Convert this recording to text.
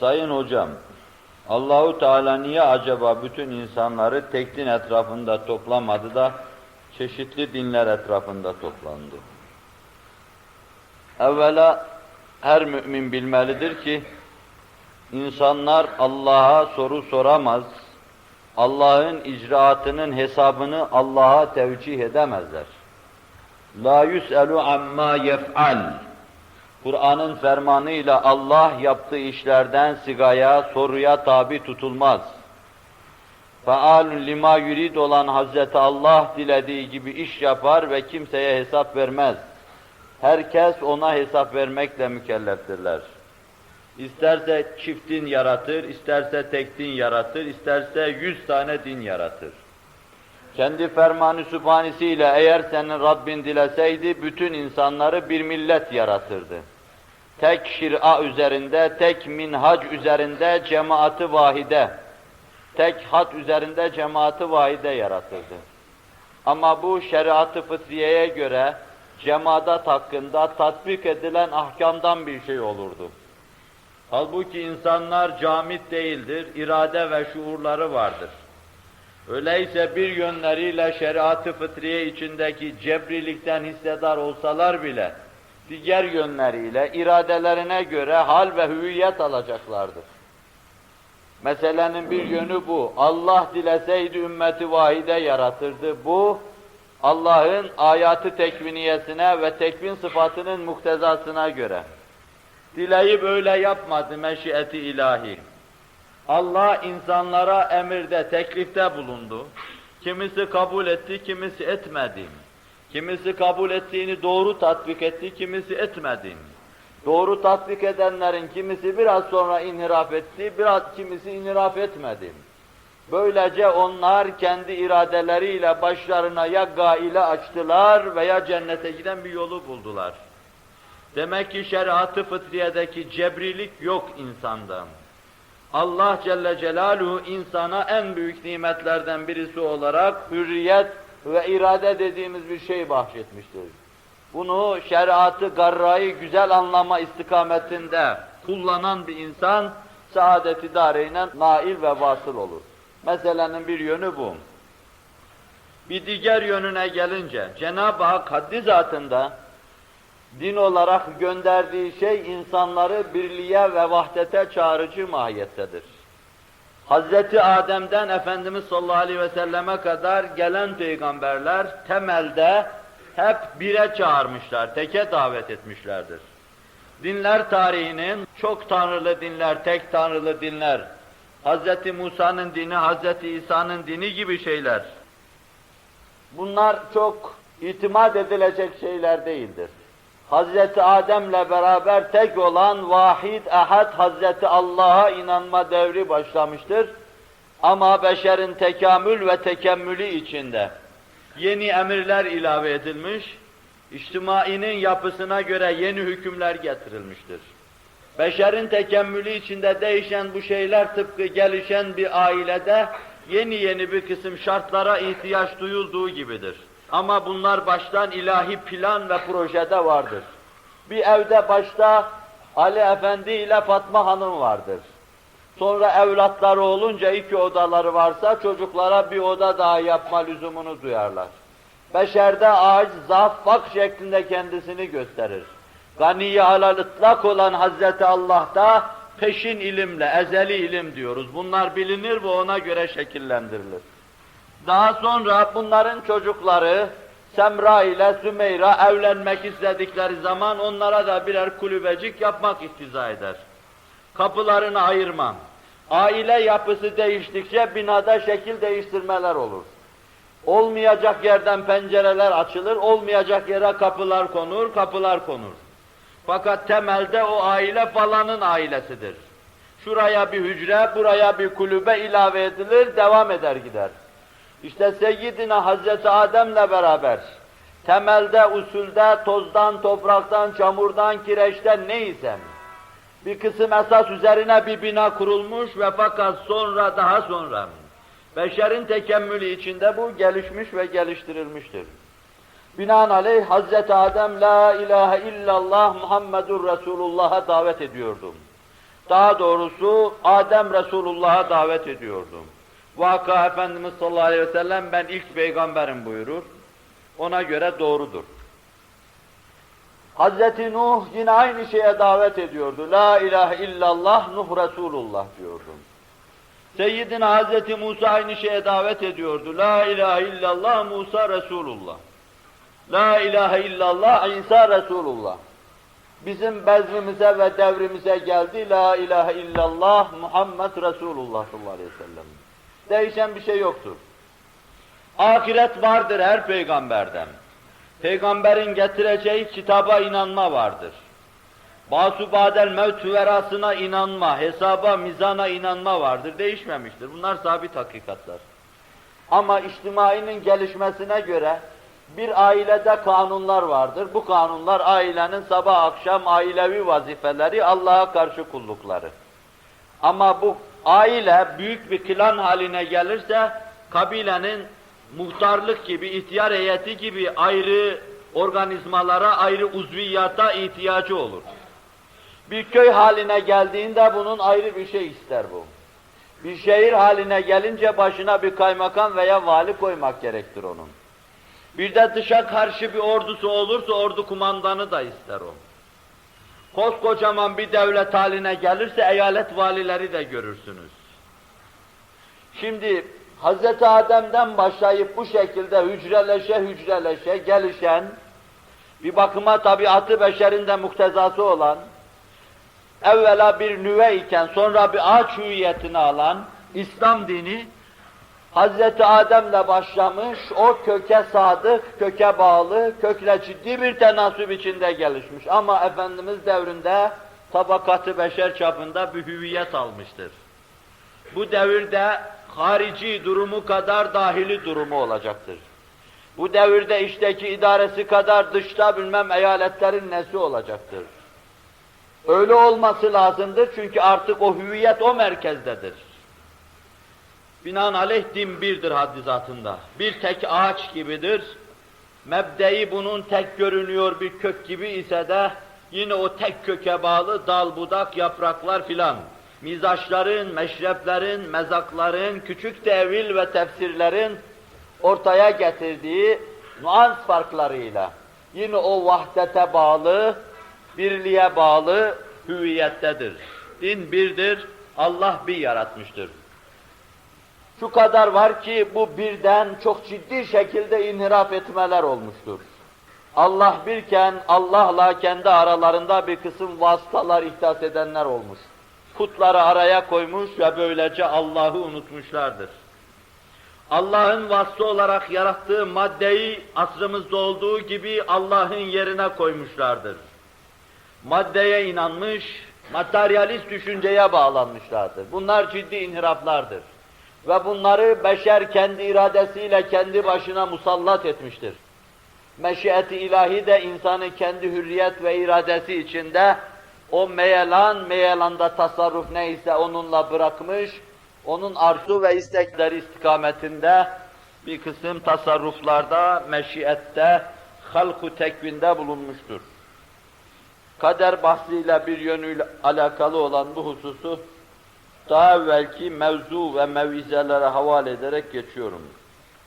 Sayın hocam, Allahu Teala niye acaba bütün insanları tek din etrafında toplamadı da çeşitli dinler etrafında toplandı? Evvela her mümin bilmelidir ki insanlar Allah'a soru soramaz, Allah'ın icraatının hesabını Allah'a tevcih edemezler. La yus'elu amma yef'al. Kur'an'ın fermanıyla Allah yaptığı işlerden sigaya, soruya tabi tutulmaz. Faalun lima yurid olan Hazreti Allah dilediği gibi iş yapar ve kimseye hesap vermez. Herkes ona hesap vermekle mükelleftirler. İsterse çift din yaratır, isterse tek din yaratır, isterse yüz tane din yaratır. Kendi fermanı sübhanesiyle eğer senin Rabbin dileseydi bütün insanları bir millet yaratırdı. Tek şir'a üzerinde, tek minhac üzerinde cemaati vahide, tek hat üzerinde cemaati vahide yaratırdı. Ama bu şeriat-ı fıtriyeye göre cemaat hakkında tatbik edilen ahkamdan bir şey olurdu. Halbuki insanlar camit değildir, irade ve şuurları vardır. Öyleyse bir yönleriyle şeriat-ı fıtriye içindeki cebrilikten hissedar olsalar bile, diğer yönleriyle iradelerine göre hal ve hüviyet alacaklardır. Meselenin bir yönü bu. Allah dileseydi ümmeti vahide yaratırdı. Bu, Allah'ın ayatı tekviniyesine ve tekvin sıfatının muktezasına göre. Dileyip öyle yapmadı meşiyeti ilahi. Allah insanlara emirde, teklifte bulundu. Kimisi kabul etti, kimisi etmedi. Kimisi kabul ettiğini doğru tatbik etti, kimisi etmedi. Doğru tatbik edenlerin kimisi biraz sonra inhiraf etti, biraz kimisi inhiraf etmedi. Böylece onlar kendi iradeleriyle başlarına ya gaile açtılar veya cennete giden bir yolu buldular. Demek ki şeriat-ı fıtriyedeki cebrilik yok insanda. Allah Celle Celaluhu insana en büyük nimetlerden birisi olarak hürriyet ve irade dediğimiz bir şey bahşetmiştir. Bunu şeriatı garrayı güzel anlama istikametinde kullanan bir insan saadet-i dareyle nail ve vasıl olur. Meselenin bir yönü bu. Bir diğer yönüne gelince Cenab-ı Hak haddi zatında din olarak gönderdiği şey insanları birliğe ve vahdete çağırıcı mahiyettedir. Hazreti Adem'den Efendimiz sallallahu aleyhi ve selleme kadar gelen peygamberler temelde hep bire çağırmışlar, teke davet etmişlerdir. Dinler tarihinin çok tanrılı dinler, tek tanrılı dinler, Hazreti Musa'nın dini, Hazreti İsa'nın dini gibi şeyler. Bunlar çok itimat edilecek şeyler değildir. Hazreti Adem'le beraber tek olan vahid ehad Hazreti Allah'a inanma devri başlamıştır. Ama beşerin tekamül ve tekemmülü içinde yeni emirler ilave edilmiş, içtimainin yapısına göre yeni hükümler getirilmiştir. Beşerin tekemmülü içinde değişen bu şeyler tıpkı gelişen bir ailede yeni yeni bir kısım şartlara ihtiyaç duyulduğu gibidir. Ama bunlar baştan ilahi plan ve projede vardır. Bir evde başta Ali Efendi ile Fatma Hanım vardır. Sonra evlatları olunca iki odaları varsa çocuklara bir oda daha yapma lüzumunu duyarlar. Beşerde ağaç, zaaf, vak şeklinde kendisini gösterir. Ganiye alal ıtlak olan Hazreti Allah'ta peşin ilimle, ezeli ilim diyoruz. Bunlar bilinir ve ona göre şekillendirilir. Daha sonra bunların çocukları Semra ile Sümeyra evlenmek istedikleri zaman onlara da birer kulübecik yapmak iktiza eder. Kapılarını ayırmam. Aile yapısı değiştikçe binada şekil değiştirmeler olur. Olmayacak yerden pencereler açılır, olmayacak yere kapılar konur, kapılar konur. Fakat temelde o aile falanın ailesidir. Şuraya bir hücre, buraya bir kulübe ilave edilir, devam eder gider. İşte Seyyidina Hazreti Adem'le beraber temelde, usulde, tozdan, topraktan, çamurdan, kireçten neysem bir kısım esas üzerine bir bina kurulmuş ve fakat sonra daha sonra beşerin tekemmülü içinde bu gelişmiş ve geliştirilmiştir. Binaenaleyh Hazreti Adem la ilahe illallah Muhammedur Resulullah'a davet ediyordum. Daha doğrusu Adem Resulullah'a davet ediyordu. Vaka Efendimiz sallallahu aleyhi ve sellem ben ilk peygamberim buyurur. Ona göre doğrudur. Hazreti Nuh yine aynı şeye davet ediyordu. La ilahe illallah Nuh Resulullah diyordu. Seyyidina Hazreti Musa aynı şeye davet ediyordu. La ilahe illallah Musa Resulullah. La ilahe illallah İsa Resulullah. Bizim bezmimize ve devrimize geldi. La ilahe illallah Muhammed Resulullah sallallahu aleyhi ve sellem. Değişen bir şey yoktur. Ahiret vardır her peygamberden. Peygamberin getireceği kitaba inanma vardır. Basu badel mevt verasına inanma, hesaba, mizana inanma vardır. Değişmemiştir. Bunlar sabit hakikatler. Ama içtimainin gelişmesine göre bir ailede kanunlar vardır. Bu kanunlar ailenin sabah akşam ailevi vazifeleri, Allah'a karşı kullukları. Ama bu aile büyük bir klan haline gelirse kabilenin muhtarlık gibi, ihtiyar heyeti gibi ayrı organizmalara, ayrı uzviyata ihtiyacı olur. Bir köy haline geldiğinde bunun ayrı bir şey ister bu. Bir şehir haline gelince başına bir kaymakam veya vali koymak gerektir onun. Bir de dışa karşı bir ordusu olursa ordu kumandanı da ister o. Koskocaman bir devlet haline gelirse eyalet valileri de görürsünüz. Şimdi Hz. Adem'den başlayıp bu şekilde hücreleşe hücreleşe gelişen, bir bakıma tabiatı beşerinde muktezası olan, evvela bir nüve iken sonra bir ağaç hüviyetini alan İslam dini, Hz. Adem'le başlamış, o köke sadık, köke bağlı, kökle ciddi bir tenasüp içinde gelişmiş. Ama Efendimiz devrinde tabakatı beşer çapında bir hüviyet almıştır. Bu devirde harici durumu kadar dahili durumu olacaktır. Bu devirde işteki idaresi kadar dışta bilmem eyaletlerin nesi olacaktır. Öyle olması lazımdır çünkü artık o hüviyet o merkezdedir. Binaenaleyh din birdir haddi zatında. Bir tek ağaç gibidir. Mebdeyi bunun tek görünüyor bir kök gibi ise de yine o tek köke bağlı dal, budak, yapraklar filan. Mizaçların, meşreplerin, mezakların, küçük tevil ve tefsirlerin ortaya getirdiği nuans farklarıyla yine o vahdete bağlı, birliğe bağlı hüviyettedir. Din birdir, Allah bir yaratmıştır. Şu kadar var ki bu birden çok ciddi şekilde inhiraf etmeler olmuştur. Allah birken Allah'la kendi aralarında bir kısım vasıtalar ihdas edenler olmuş. Putları araya koymuş ve böylece Allah'ı unutmuşlardır. Allah'ın vasfı olarak yarattığı maddeyi asrımızda olduğu gibi Allah'ın yerine koymuşlardır. Maddeye inanmış, materyalist düşünceye bağlanmışlardır. Bunlar ciddi inhiraflardır. Ve bunları beşer kendi iradesiyle kendi başına musallat etmiştir. Meşiyeti ilahi de insanı kendi hürriyet ve iradesi içinde o meyelan, meyelanda tasarruf neyse onunla bırakmış, onun arzu ve istekleri istikametinde bir kısım tasarruflarda, meşiyette, halku tekvinde bulunmuştur. Kader bahsiyle bir yönüyle alakalı olan bu hususu daha evvelki mevzu ve mevizelere havale ederek geçiyorum.